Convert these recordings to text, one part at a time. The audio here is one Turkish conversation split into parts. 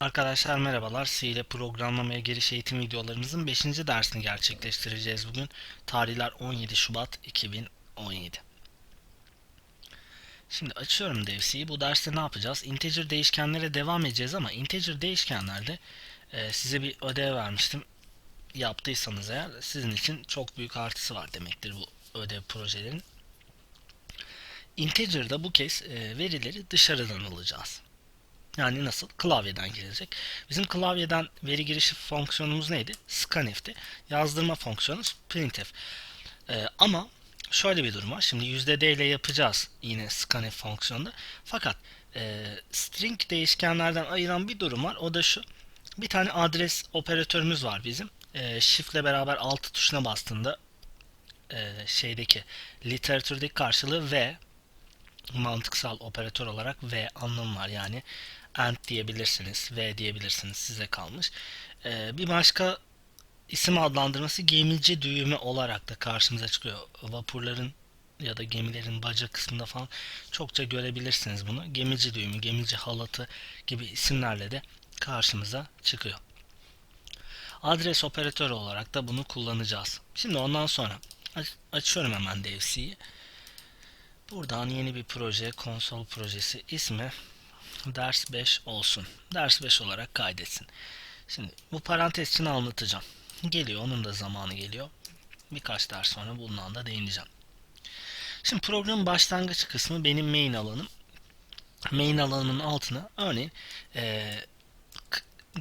Arkadaşlar merhabalar. C ile programlamaya giriş eğitim videolarımızın 5. dersini gerçekleştireceğiz bugün. Tarihler 17 Şubat 2017. Şimdi açıyorum DevC'yi. Bu derste ne yapacağız? Integer değişkenlere devam edeceğiz ama integer değişkenlerde e, size bir ödev vermiştim. Yaptıysanız eğer sizin için çok büyük artısı var demektir bu ödev projelerin. Integer'da bu kez e, verileri dışarıdan alacağız. Yani nasıl? Klavyeden girecek. Bizim klavyeden veri girişi fonksiyonumuz neydi? Scanf'ti. Yazdırma fonksiyonu printf. Ee, ama şöyle bir durum var. Şimdi %d ile yapacağız yine scanf fonksiyonunda. Fakat e, string değişkenlerden ayıran bir durum var. O da şu. Bir tane adres operatörümüz var bizim. E, shift ile beraber alt tuşuna bastığında e, şeydeki literatürdeki karşılığı v mantıksal operatör olarak v anlamı var. Yani and diyebilirsiniz, v diyebilirsiniz size kalmış. Ee, bir başka isim adlandırması gemici düğümü olarak da karşımıza çıkıyor. Vapurların ya da gemilerin baca kısmında falan çokça görebilirsiniz bunu. Gemici düğümü, gemici halatı gibi isimlerle de karşımıza çıkıyor. Adres operatörü olarak da bunu kullanacağız. Şimdi ondan sonra açıyorum hemen DevC'yi. Buradan yeni bir proje, konsol projesi ismi ders 5 olsun. Ders 5 olarak kaydetsin. Şimdi bu parantez anlatacağım. Geliyor, onun da zamanı geliyor. Birkaç ders sonra bundan da değineceğim. Şimdi programın başlangıç kısmı benim main alanım. Main alanının altına örneğin e,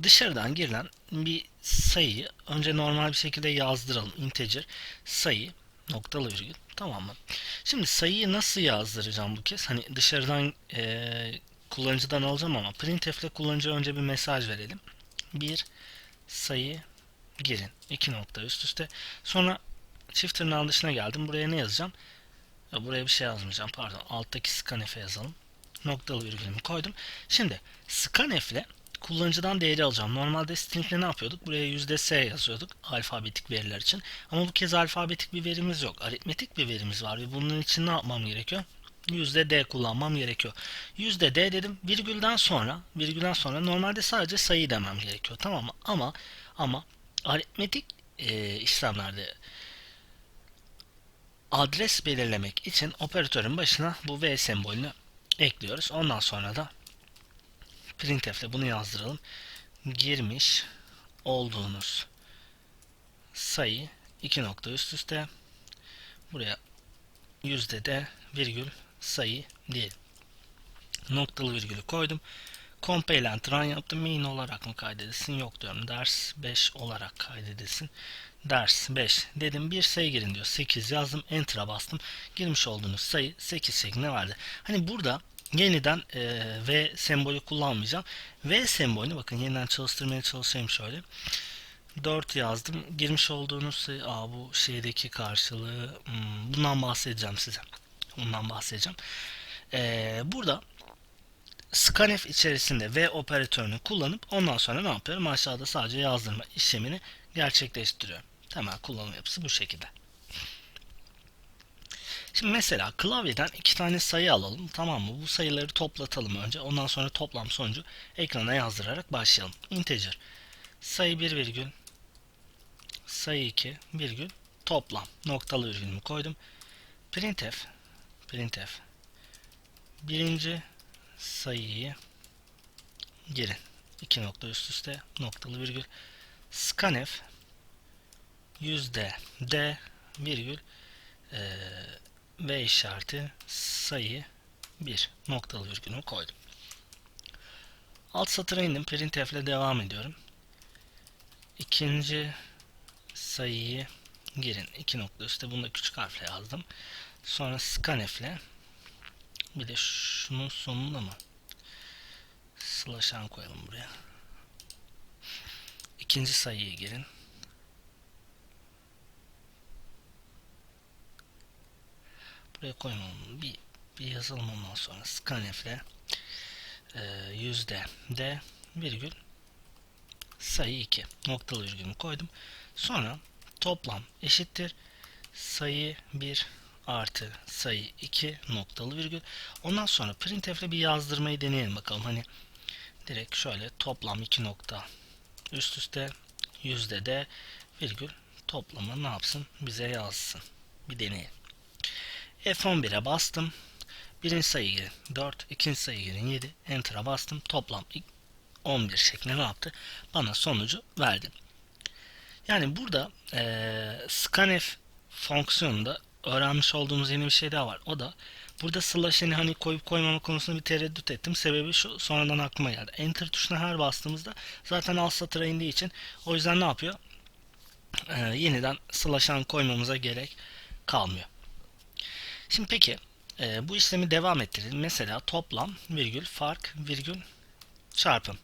dışarıdan girilen bir sayıyı önce normal bir şekilde yazdıralım. Integer sayı noktalı virgül tamam mı? Şimdi sayıyı nasıl yazdıracağım bu kez? Hani dışarıdan e, kullanıcıdan alacağım ama printf ile kullanıcıya önce bir mesaj verelim. Bir sayı girin. iki nokta üst üste. Sonra çift tırnağın dışına geldim. Buraya ne yazacağım? Ya buraya bir şey yazmayacağım. Pardon. Alttaki scanf'e yazalım. Noktalı virgülümü koydum. Şimdi scanf ile kullanıcıdan değeri alacağım. Normalde string'le ne yapıyorduk? Buraya %s yazıyorduk alfabetik veriler için. Ama bu kez alfabetik bir verimiz yok. Aritmetik bir verimiz var ve bunun için ne yapmam gerekiyor? %d kullanmam gerekiyor. %d dedim virgülden sonra virgülden sonra normalde sadece sayı demem gerekiyor. Tamam mı? Ama ama aritmetik e, işlemlerde adres belirlemek için operatörün başına bu v sembolünü ekliyoruz. Ondan sonra da printf ile bunu yazdıralım. Girmiş olduğunuz sayı iki nokta üst üste buraya yüzde de virgül sayı değil. Noktalı virgülü koydum. Compile and run yaptım. Main olarak mı kaydedilsin? Yok diyorum. Ders 5 olarak kaydedilsin. Ders 5 dedim. Bir sayı girin diyor. 8 yazdım. Enter'a bastım. Girmiş olduğunuz sayı 8 şeklinde verdi. Hani burada yeniden e, V sembolü kullanmayacağım. V sembolünü bakın yeniden çalıştırmaya çalışayım şöyle. 4 yazdım. Girmiş olduğunuz sayı aa, bu şeydeki karşılığı hmm, bundan bahsedeceğim size. Bundan bahsedeceğim. Ee, burada scanf içerisinde V operatörünü kullanıp ondan sonra ne yapıyorum? Aşağıda sadece yazdırma işlemini gerçekleştiriyorum. Temel kullanım yapısı bu şekilde. Şimdi mesela klavyeden iki tane sayı alalım. Tamam mı? Bu sayıları toplatalım önce. Ondan sonra toplam sonucu ekrana yazdırarak başlayalım. Integer. Sayı 1 virgül. Sayı 2 virgül. Toplam. Noktalı virgülümü koydum. Printf. Printf. Birinci sayıyı girin. İki nokta üst üste noktalı virgül. Scanf yüzde d virgül e, v işareti sayı 1 noktalı virgülümü koydum. Alt satıra indim. Printf ile devam ediyorum. İkinci sayıyı girin. İki nokta üstte bunu da küçük harfle yazdım. Sonra scanf ile bir de şunun sonunda mı? Slash koyalım buraya. İkinci sayıya girin. Buraya koymam. Bir, bir yazalım ondan sonra. Scanf ile e, yüzde d virgül sayı 2 noktalı virgülümü koydum. Sonra toplam eşittir sayı 1 artı sayı 2 noktalı virgül. Ondan sonra printf ile bir yazdırmayı deneyelim bakalım. Hani direkt şöyle toplam iki nokta üst üste yüzde de virgül toplamı ne yapsın bize yazsın. Bir deneyelim. F11'e bastım. Birinci sayı girin 4, ikinci sayı girin 7. Enter'a bastım. Toplam 11 şeklinde ne yaptı? Bana sonucu verdi. Yani burada e, scanf fonksiyonunda öğrenmiş olduğumuz yeni bir şey daha var. O da burada slash n'i hani koyup koymama konusunda bir tereddüt ettim. Sebebi şu sonradan aklıma geldi. Enter tuşuna her bastığımızda zaten alt satıra indiği için o yüzden ne yapıyor? Ee, yeniden slash n koymamıza gerek kalmıyor. Şimdi peki e, bu işlemi devam ettirelim. Mesela toplam virgül fark virgül çarpım.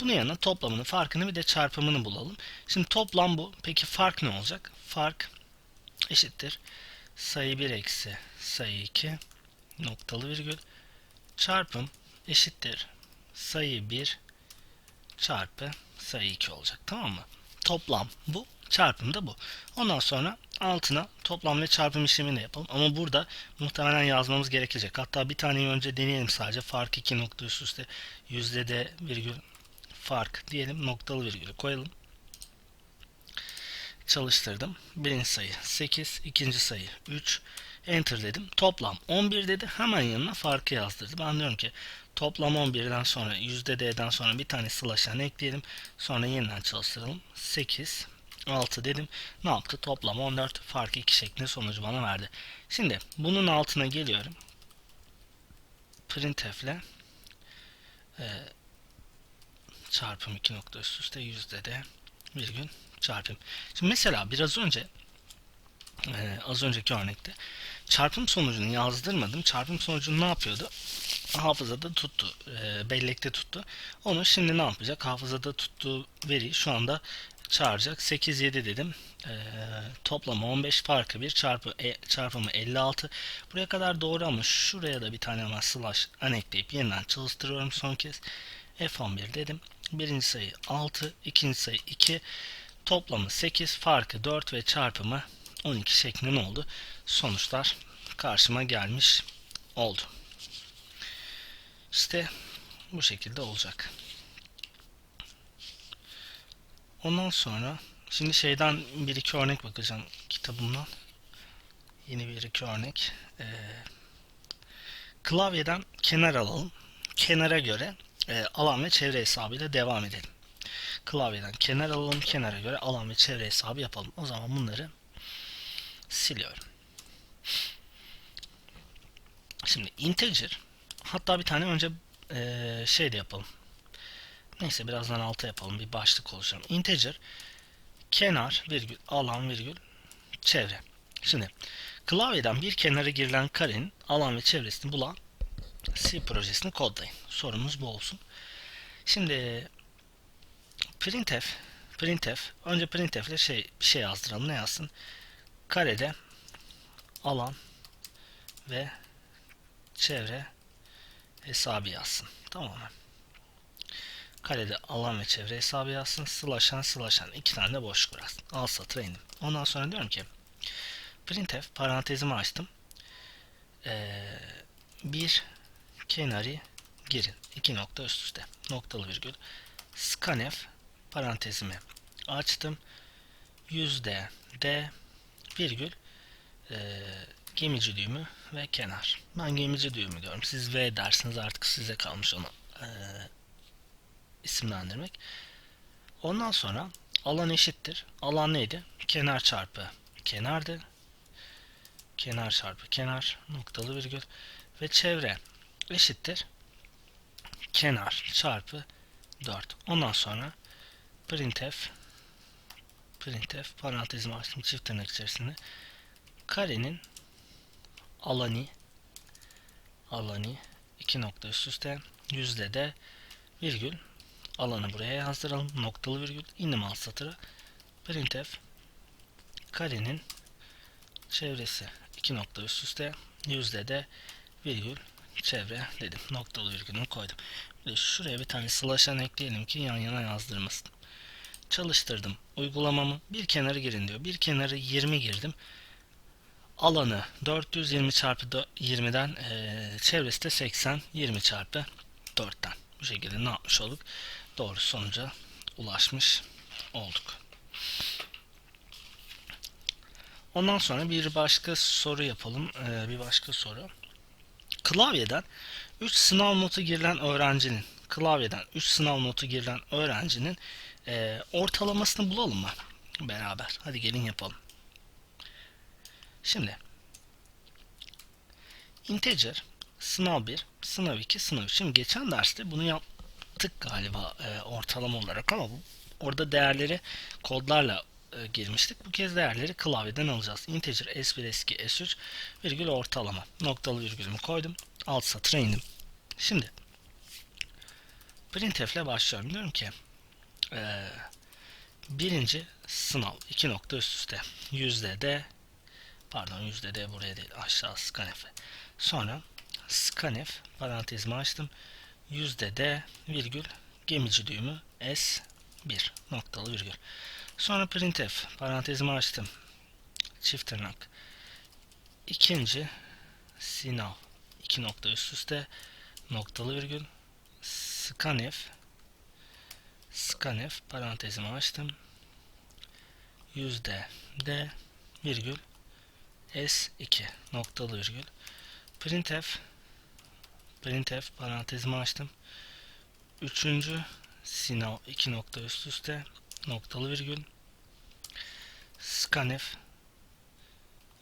Bunun yanına toplamını, farkını bir de çarpımını bulalım. Şimdi toplam bu. Peki fark ne olacak? Fark eşittir. Sayı 1 eksi sayı 2 noktalı virgül çarpım eşittir. Sayı 1 çarpı sayı 2 olacak. Tamam mı? Toplam bu. Çarpım da bu. Ondan sonra altına toplam ve çarpım işlemini de yapalım. Ama burada muhtemelen yazmamız gerekecek. Hatta bir taneyi önce deneyelim sadece. Fark 2 nokta üst üste yüzde de virgül fark diyelim. Noktalı virgülü koyalım. Çalıştırdım. Birinci sayı 8, ikinci sayı 3. Enter dedim. Toplam 11 dedi. Hemen yanına farkı yazdırdı. Ben diyorum ki toplam 11'den sonra d'den sonra bir tane slash n ekleyelim. Sonra yeniden çalıştıralım. 8 6 dedim. Ne yaptı? Toplam 14 fark 2 şeklinde sonucu bana verdi. Şimdi bunun altına geliyorum. Printf ile e, çarpım 2 nokta üst üste yüzde de virgül çarpım. Şimdi mesela biraz önce e, az önceki örnekte çarpım sonucunu yazdırmadım. Çarpım sonucunu ne yapıyordu? Hafızada tuttu. E, bellekte tuttu. Onu şimdi ne yapacak? Hafızada tuttuğu veriyi şu anda çağıracak. 8 7 dedim. E, toplamı 15 farkı 1 çarpı e, çarpımı 56. Buraya kadar doğru ama şuraya da bir tane ama slash an ekleyip yeniden çalıştırıyorum son kez. F11 dedim. Birinci sayı 6, ikinci sayı 2, toplamı 8, farkı 4 ve çarpımı 12 şeklinde oldu? Sonuçlar karşıma gelmiş oldu. İşte bu şekilde olacak. Ondan sonra şimdi şeyden bir iki örnek bakacağım kitabımdan. Yeni bir iki örnek. Ee, klavyeden kenar alalım. Kenara göre e, alan ve çevre hesabıyla devam edelim. Klavyeden kenar alalım. Kenara göre alan ve çevre hesabı yapalım. O zaman bunları siliyorum. Şimdi integer hatta bir tane önce e, şey de yapalım. Neyse birazdan alta yapalım. Bir başlık oluşturalım. Integer kenar virgül alan virgül çevre. Şimdi klavyeden bir kenara girilen karenin alan ve çevresini bulan C projesini kodlayın. Sorumuz bu olsun. Şimdi printf printf önce printf ile şey bir şey yazdıralım. Ne yazsın? Karede alan ve çevre hesabı yazsın. Tamam mı? Karede alan ve çevre hesabı yazsın. Slashan slashan. iki tane de boşluk bıraksın. Alt satıra indim. Ondan sonra diyorum ki printf parantezimi açtım. Ee, bir kenarı girin. iki nokta üst üste. Noktalı virgül. Scanf parantezimi açtım. Yüzde d virgül e, gemici düğümü ve kenar. Ben gemici düğümü diyorum. Siz V dersiniz artık size kalmış onu e, isimlendirmek. Ondan sonra alan eşittir. Alan neydi? Kenar çarpı kenardı. Kenar çarpı kenar noktalı virgül ve çevre eşittir. Kenar çarpı 4. Ondan sonra printf printf parantezimi açtım çift tırnak içerisinde. Karenin alanı alanı iki nokta üst üste yüzde de virgül alanı buraya yazdıralım noktalı virgül indim alt satıra. Printf karenin çevresi iki nokta üst üste yüzde de virgül çevre dedim noktalı virgülünü koydum. Bir şuraya bir tane slash'an ekleyelim ki yan yana yazdırmasın çalıştırdım uygulamamı bir kenarı girin diyor bir kenarı 20 girdim alanı 420 çarpı 20'den e, çevresi de 80 20 çarpı 4'ten. Bu şekilde ne yapmış olduk? Doğru sonuca ulaşmış olduk. Ondan sonra bir başka soru yapalım. Ee, bir başka soru. Klavyeden 3 sınav notu girilen öğrencinin klavyeden 3 sınav notu girilen öğrencinin e, ortalamasını bulalım mı? Beraber. Hadi gelin yapalım. Şimdi integer sınav 1, sınav 2, sınav 3. Şimdi geçen derste bunu yaptık galiba e, ortalama olarak ama bu, orada değerleri kodlarla e, girmiştik. Bu kez değerleri klavyeden alacağız. Integer S1, S2, S3 virgül ortalama. Noktalı virgülümü koydum. Alt satıra indim. Şimdi printf ile başlıyorum. Diyorum ki e, birinci sınav iki nokta üst üste. Yüzde de pardon yüzde de buraya değil aşağı scanf sonra scanf parantezimi açtım. Yüzde de virgül gemici düğümü s1 noktalı virgül. Sonra printf parantezimi açtım. Çift tırnak. İkinci sınav iki nokta üst üste noktalı virgül. Scanf scanf parantezimi açtım yüzde d virgül s2 noktalı virgül printf printf parantezimi açtım üçüncü sınav iki nokta üst üste noktalı virgül scanf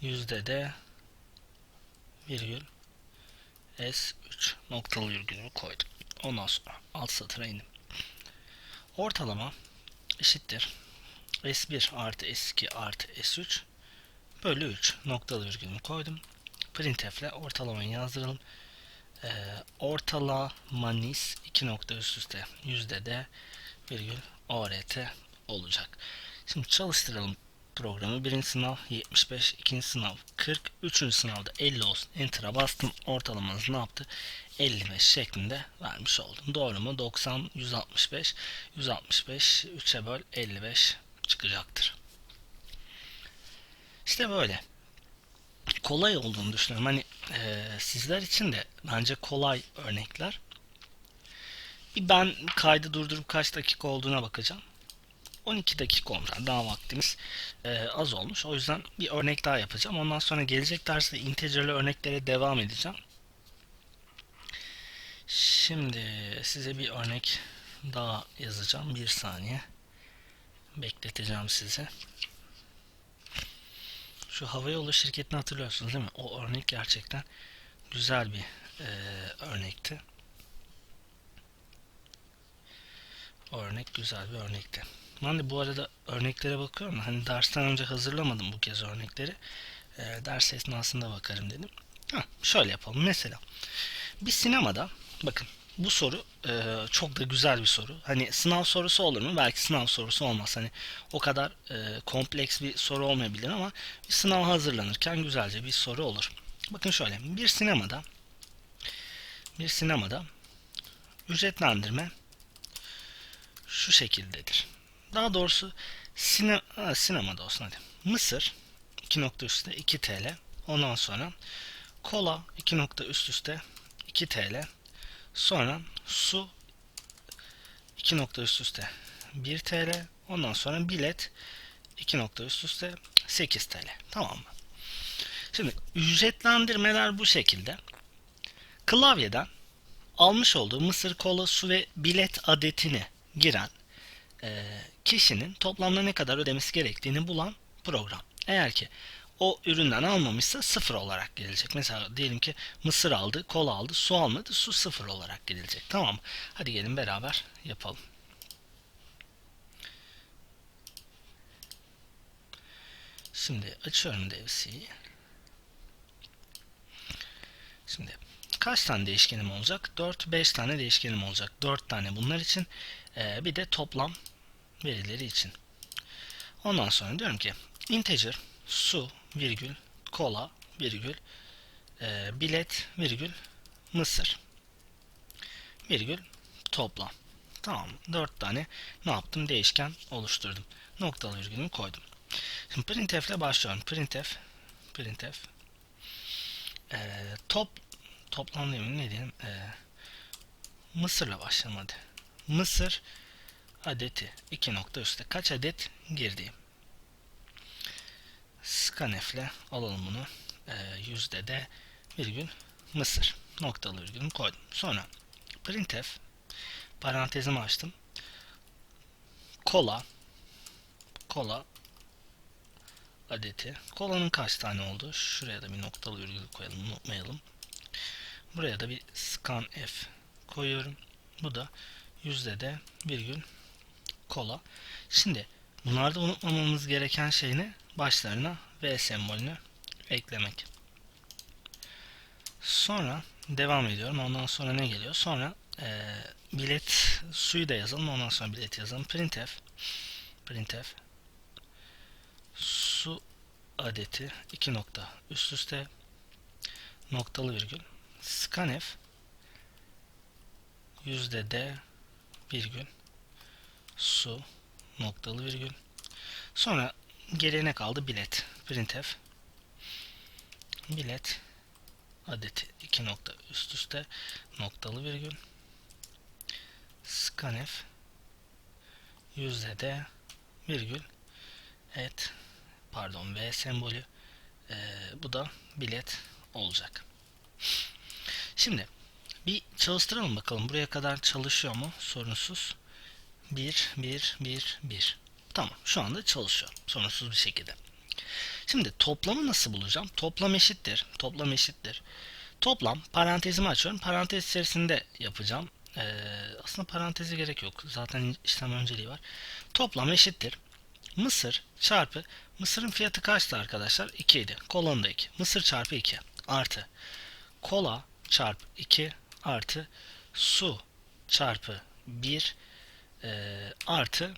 yüzde d virgül S3 noktalı virgülümü koydum. Ondan sonra alt satıra indim. Ortalama eşittir. S1 artı S2 artı S3 bölü 3 noktalı virgülümü koydum. Printf ile ortalamayı yazdıralım. Ee, ortalamanız 2 nokta üst üste yüzde de virgül ORT olacak. Şimdi çalıştıralım programı. Birinci sınav 75, ikinci sınav 40, üçüncü sınavda 50 olsun. Enter'a bastım. Ortalamanız ne yaptı? 55 şeklinde vermiş oldum. Doğru mu? 90, 165, 165, 3'e böl 55 çıkacaktır. İşte böyle. Kolay olduğunu düşünüyorum. Hani e, sizler için de bence kolay örnekler. Bir ben kaydı durdurup kaç dakika olduğuna bakacağım. 12 dakika olmuş. daha vaktimiz e, az olmuş. O yüzden bir örnek daha yapacağım. Ondan sonra gelecek derste integerli örneklere devam edeceğim. Şimdi size bir örnek daha yazacağım. Bir saniye. Bekleteceğim sizi. Şu havayolu şirketini hatırlıyorsunuz değil mi? O örnek gerçekten güzel bir e, örnekti. O örnek güzel bir örnekti. Ben de bu arada örneklere bakıyorum. Hani dersten önce hazırlamadım bu kez örnekleri. E, ders esnasında bakarım dedim. Ha, şöyle yapalım. Mesela bir sinemada bakın bu soru e, çok da güzel bir soru. Hani sınav sorusu olur mu? Belki sınav sorusu olmaz. Hani o kadar e, kompleks bir soru olmayabilir ama bir sınav hazırlanırken güzelce bir soru olur. Bakın şöyle bir sinemada bir sinemada ücretlendirme şu şekildedir. Daha doğrusu sine, ha, sinemada olsun hadi. Mısır 2 nokta üstte 2 TL. Ondan sonra kola 2 nokta üst üste 2 TL. Sonra su 2 nokta üst üste 1 TL. Ondan sonra bilet 2 nokta üst üste 8 TL. Tamam mı? Şimdi ücretlendirmeler bu şekilde. Klavyeden almış olduğu mısır, kola, su ve bilet adetini giren e, kişinin toplamda ne kadar ödemesi gerektiğini bulan program. Eğer ki o üründen almamışsa sıfır olarak gelecek. Mesela diyelim ki mısır aldı, kola aldı, su almadı, su sıfır olarak gelecek. Tamam? Hadi gelin beraber yapalım. Şimdi açıyorum devsiyi. Şimdi kaç tane değişkenim olacak? 4, 5 tane değişkenim olacak. 4 tane bunlar için. Ee, bir de toplam verileri için. Ondan sonra diyorum ki integer su virgül kola virgül e, bilet virgül mısır virgül toplam. Tamam. Dört tane ne yaptım? Değişken oluşturdum. Noktalı virgülümü koydum. Şimdi printf ile başlıyorum. Printf printf e, top toplam mi? Ne diyelim? E, Mısır'la başlayalım hadi. Mısır adeti 2 nokta üstte kaç adet girdiğim. Scanf'le alalım bunu. Ee, yüzde de virgül Mısır noktalı virgülümü koydum. Sonra printf parantezimi açtım. Kola kola adeti. Kolanın kaç tane oldu? Şuraya da bir noktalı virgül koyalım unutmayalım. Buraya da bir scanf koyuyorum. Bu da yüzde de virgül kola. Şimdi bunlarda unutmamamız gereken şey ne? Başlarına V sembolünü eklemek. Sonra devam ediyorum. Ondan sonra ne geliyor? Sonra e, bilet suyu da yazalım. Ondan sonra bilet yazalım. Printf printf su adeti 2 nokta üst üste noktalı virgül scanf yüzde d virgül su noktalı virgül. Sonra geriye kaldı? Bilet. Printf bilet adeti 2 nokta üst üste noktalı virgül. Scanf yüzde d virgül. Et pardon v sembolü. E, bu da bilet olacak. Şimdi bir çalıştıralım bakalım. Buraya kadar çalışıyor mu? Sorunsuz. 1 1 1 1 Tamam şu anda çalışıyor sorunsuz bir şekilde. Şimdi toplamı nasıl bulacağım? Toplam eşittir. Toplam eşittir. Toplam parantezimi açıyorum. Parantez içerisinde yapacağım. Ee, aslında paranteze gerek yok. Zaten işlem önceliği var. Toplam eşittir. Mısır çarpı Mısır'ın fiyatı kaçtı arkadaşlar? 2 idi. Kolanın da 2. Mısır çarpı 2 artı kola çarpı 2 artı su çarpı 1 e, artı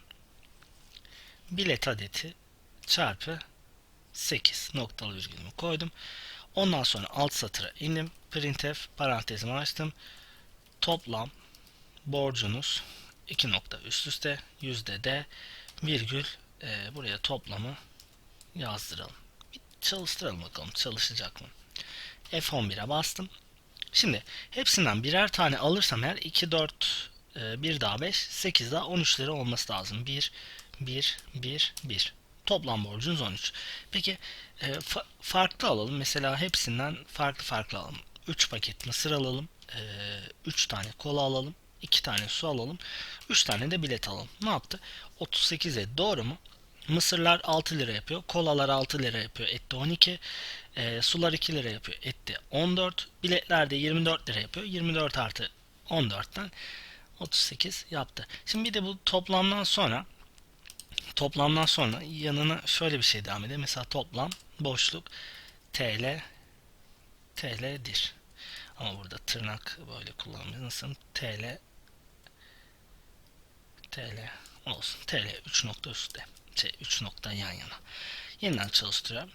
bilet adeti çarpı 8 noktalı virgülümü koydum. Ondan sonra alt satıra indim. Printf parantezimi açtım. Toplam borcunuz 2 nokta üst üste yüzde de virgül e, buraya toplamı yazdıralım. Bir çalıştıralım bakalım çalışacak mı? F11'e bastım. Şimdi hepsinden birer tane alırsam eğer 2, 4, 1 daha 5, 8 daha 13 lira olması lazım. 1, 1, 1, 1. Toplam borcunuz 13. Peki e, fa farklı alalım. Mesela hepsinden farklı farklı alalım. 3 paket mısır alalım. E, 3 tane kola alalım. 2 tane su alalım. 3 tane de bilet alalım. Ne yaptı? 38'e doğru mu? Mısırlar 6 lira yapıyor. Kolalar 6 lira yapıyor. Etti 12. E, sular 2 lira yapıyor. Etti 14. Biletler de 24 lira yapıyor. 24 artı 14'ten 38 yaptı. Şimdi bir de bu toplamdan sonra toplamdan sonra yanına şöyle bir şey devam edelim. Mesela toplam boşluk TL TL'dir. Ama burada tırnak böyle kullanmıyoruz. Nasıl? TL TL olsun. TL 3 nokta üstte. Şey 3 nokta yan yana. Yeniden çalıştırıyorum.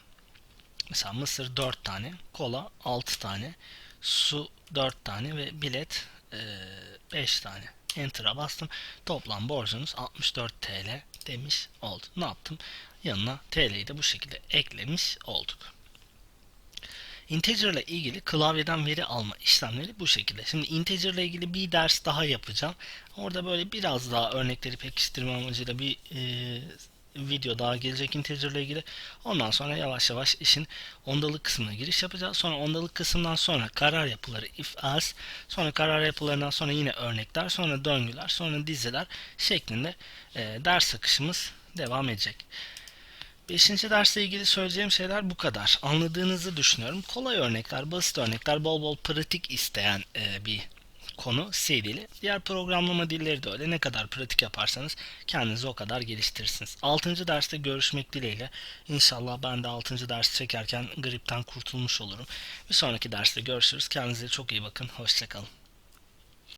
Mesela mısır 4 tane, kola 6 tane, su 4 tane ve bilet 5 tane. Enter'a bastım. Toplam borcunuz 64 TL demiş oldu. Ne yaptım? Yanına TL'yi de bu şekilde eklemiş olduk. Integer ile ilgili klavyeden veri alma işlemleri bu şekilde. Şimdi integer ile ilgili bir ders daha yapacağım. Orada böyle biraz daha örnekleri pekiştirme amacıyla bir e, video daha gelecek integer ile ilgili. Ondan sonra yavaş yavaş işin ondalık kısmına giriş yapacağız. Sonra ondalık kısmından sonra karar yapıları if else, sonra karar yapılarından sonra yine örnekler, sonra döngüler, sonra diziler şeklinde e, ders akışımız devam edecek. Beşinci dersle ilgili söyleyeceğim şeyler bu kadar. Anladığınızı düşünüyorum. Kolay örnekler, basit örnekler, bol bol pratik isteyen e, bir konu C dili. Diğer programlama dilleri de öyle. Ne kadar pratik yaparsanız kendinizi o kadar geliştirirsiniz. 6. derste görüşmek dileğiyle. İnşallah ben de 6. dersi çekerken gripten kurtulmuş olurum. Bir sonraki derste görüşürüz. Kendinize çok iyi bakın. Hoşçakalın.